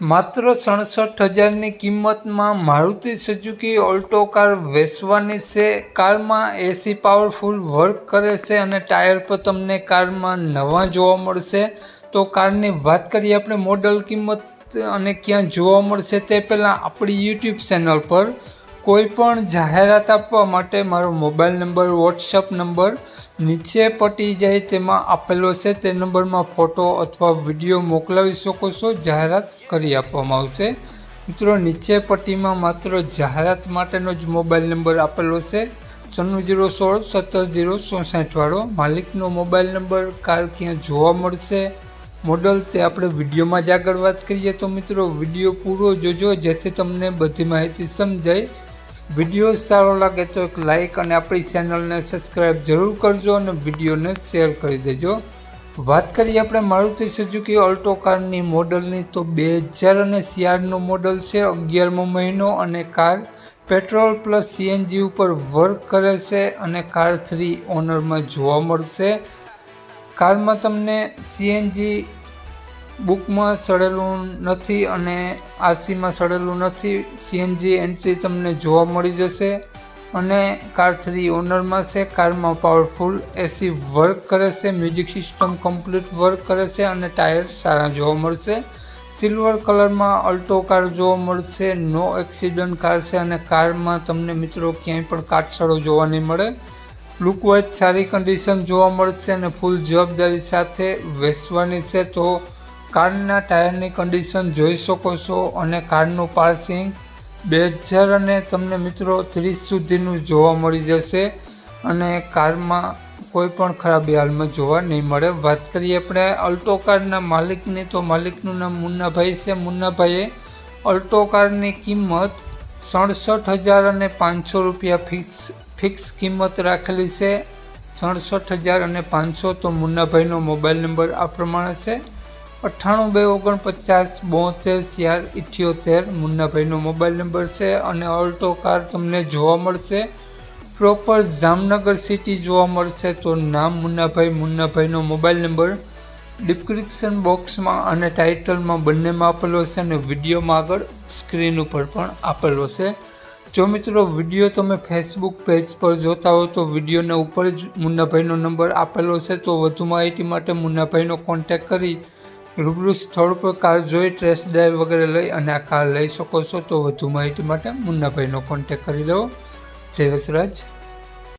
માત્ર સડસઠ હજારની કિંમતમાં મારુતિ સુઝુકી ઓલ્ટો કાર વેચવાની છે. કારમાં એસી પાવરફુલ વર્ક કરે છે અને ટાયર પર તમને કારમાં નવા જોવા મળશે. તો કારની વાત કરીએ આપણે મોડલ કિંમત અને ક્યાં જોવા મળશે તે પહેલાં આપણી યુટ્યુબ ચેનલ પર કોઈ પણ જાહેરાત આપવા માટે મારો મોબાઈલ નંબર વોટ્સઅપ નંબર નીચે પટી જાય તેમાં આપેલો છે તે નંબરમાં ફોટો અથવા વીડિયો મોકલાવી શકો છો, જાહેરાત કરી આપવામાં આવશે. મિત્રો, નીચે પટ્ટીમાં માત્ર જાહેરાત માટેનો જ મોબાઈલ નંબર આપેલો છે. સન્નું જીરો સોળ, સત્તર જીરો ચોસાઠવાળો માલિકનો મોબાઈલ નંબર કાર ક્યાં જોવા મળશે? મોડલ તે આપણે વિડીયોમાં જ આગળ વાત કરીએ. તો મિત્રો, વીડિયો પૂરો જોજો, જેથી તમને બધી માહિતી સમજાય. વીડિયો સારો લાગે તો એક લાઈક અને આપણી ચેનલને સબસ્ક્રાઈબ જરૂર કરજો અને વિડીયોને શેર કરી દેજો. વાત કરીએ આપણે મારુતિ સુઝુકી ઓલ્ટો કારની મોડલની તો બે હજાર અને સિયારનો મોડલ છે, અગિયારમો મહિનો અને કાર પેટ્રોલ પ્લસ સીએનજી ઉપર વર્ક કરે છે અને કાર થ્રી ઓનરમાં જોવા મળશે. કારમાં તમને સીએનજી બુકમાં સડેલું નથી અને આરસીમાં સડેલું નથી. સીએનજી એન્ટ્રી તમને જોવા મળી જશે અને કાર થ્રી ઓનરમાં છે. કારમાં પાવરફુલ એસી વર્ક કરે છે. મ્યુઝિક સિસ્ટમ કમ્પ્લીટ વર્ક કરે છે અને ટાયર સારા જોવા મળશે. સિલ્વર કલરમાં અલ્ટો કાર જોવા મળશે. નો એક્સિડન્ટ કાર છે અને કારમાં તમને મિત્રો ક્યાંય પણ કાટસળો જોવા નહીં મળે. લુકવાઇઝ સારી કન્ડિશન જોવા મળશે અને ફૂલ જવાબદારી સાથે વેચવાની છે. તો કારના ટાયરની કન્ડિશન જોઈ શકો છો અને કારનું પાર્સિંગ બે હજાર અને તમને મિત્રો ત્રીસ સુધીનું જોવા મળી જશે. અને કારમાં કોઈ પણ ખરાબી હાલમાં જોવા નહીં મળે. વાત કરીએ આપણે અલ્ટો કારના માલિકની, તો માલિકનું નામ મુન્નાભાઈ છે. મુન્નાભાઈએ અલ્ટો કારની કિંમત સડસઠ હજાર અને પાંચસો રૂપિયા ફિક્સ ફિક્સ કિંમત રાખેલી છે. સડસઠ હજાર અને પાંચસો, તો મુન્નાભાઈનો મોબાઈલ નંબર આ પ્રમાણે છે. અઠ્ઠાણું બે ઓગણપચાસ બોતેર ચાર ઇઠ્યોતેર. મુન્નાભાઈનો મોબાઈલ નંબર છે અને ઓલ્ટો કાર તમને જોવા મળશે. પ્રોપર જામનગર સિટી જોવા મળશે તો નામ મુન્નાભાઈ, મુન્નાભાઈનો મોબાઈલ નંબર. ડિસ્ક્રિપ્શન બોક્સમાં અને ટાઇટલમાં બંનેમાં આપેલો છે અને વિડીયોમાં આગળ સ્ક્રીન ઉપર પણ આપેલો છે. જો મિત્રો વીડિયો તમે ફેસબુક પેજ પર જોતા હો તો વિડીયોના ઉપર જ મુન્નાભાઈનો નંબર આપેલો છે. તો વધુ માહિતી માટે મુન્નાભાઈનો કોન્ટેક કરી રૂબરૂ સ્થળ પર કાર જોઈ ટેસ્ટ ડ્રાઈવ વગેરે લઈ અને આ કાર લઈ શકો છો તો વધુ માહિતી માટે મુન્નાભાઈનો કોન્ટેક કરી લેવો. જય વસરાજ.